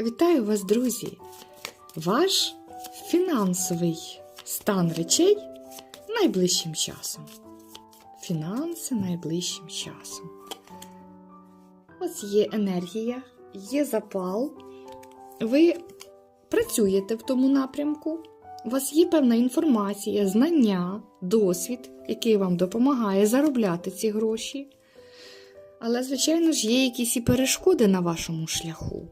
Вітаю вас, друзі! Ваш фінансовий стан речей найближчим часом. Фінанси найближчим часом. Ось є енергія, є запал. Ви працюєте в тому напрямку. У вас є певна інформація, знання, досвід, який вам допомагає заробляти ці гроші. Але, звичайно ж, є якісь і перешкоди на вашому шляху.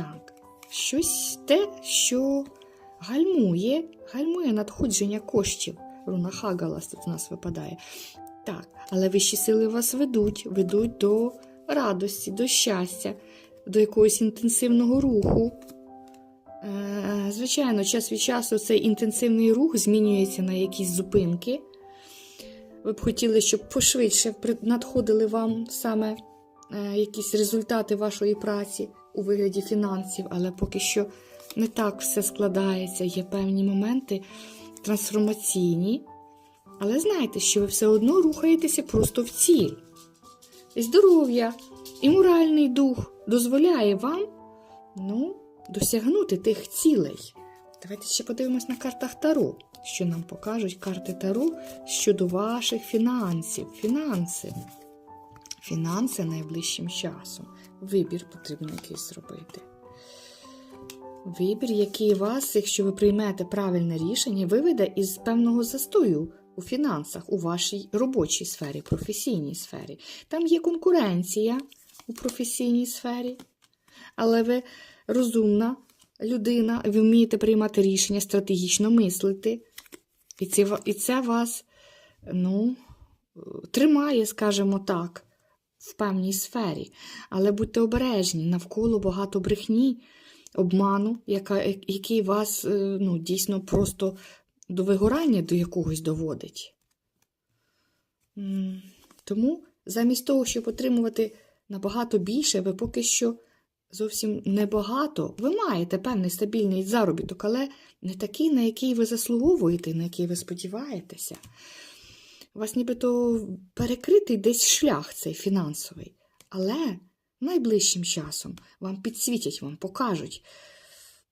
Так, щось те, що гальмує, гальмує надходження коштів. Руна Хагалас тут у нас випадає. Так, але вищі сили вас ведуть, ведуть до радості, до щастя, до якогось інтенсивного руху. Е, Звичайно, час від часу цей інтенсивний рух змінюється на якісь зупинки. Ви б хотіли, щоб пошвидше надходили вам саме е, якісь результати вашої праці у вигляді фінансів, але поки що не так все складається. Є певні моменти трансформаційні. Але знайте, що ви все одно рухаєтеся просто в ціль. Здоров'я, і моральний дух дозволяє вам ну, досягнути тих цілей. Давайте ще подивимось на картах Таро, що нам покажуть карти Таро щодо ваших фінансів. Фінанси. Фінанси найближчим часом. Вибір потрібно якийсь зробити. Вибір, який вас, якщо ви приймете правильне рішення, виведе із певного застою у фінансах, у вашій робочій сфері, професійній сфері. Там є конкуренція у професійній сфері, але ви розумна людина, ви вмієте приймати рішення, стратегічно мислити. І це, і це вас ну, тримає, скажімо так, в певній сфері. Але будьте обережні, навколо багато брехні, обману, яка, який вас е, ну, дійсно просто до вигорання до якогось доводить. Тому замість того, щоб отримувати набагато більше, ви поки що зовсім небагато. Ви маєте певний стабільний заробіток, але не такий, на який ви заслуговуєте, на який ви сподіваєтеся. У вас нібито перекритий десь шлях цей фінансовий. Але найближчим часом вам підсвітять, вам покажуть.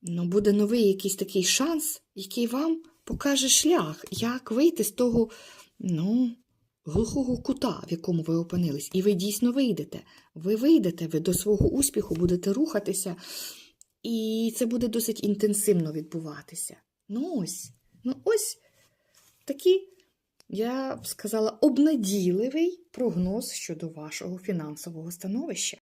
Ну, буде новий якийсь такий шанс, який вам покаже шлях, як вийти з того, ну, глухого кута, в якому ви опинились. І ви дійсно вийдете. Ви вийдете, ви до свого успіху будете рухатися, і це буде досить інтенсивно відбуватися. Ну ось, ну ось такі, я б сказала, обнадійливий прогноз щодо вашого фінансового становища.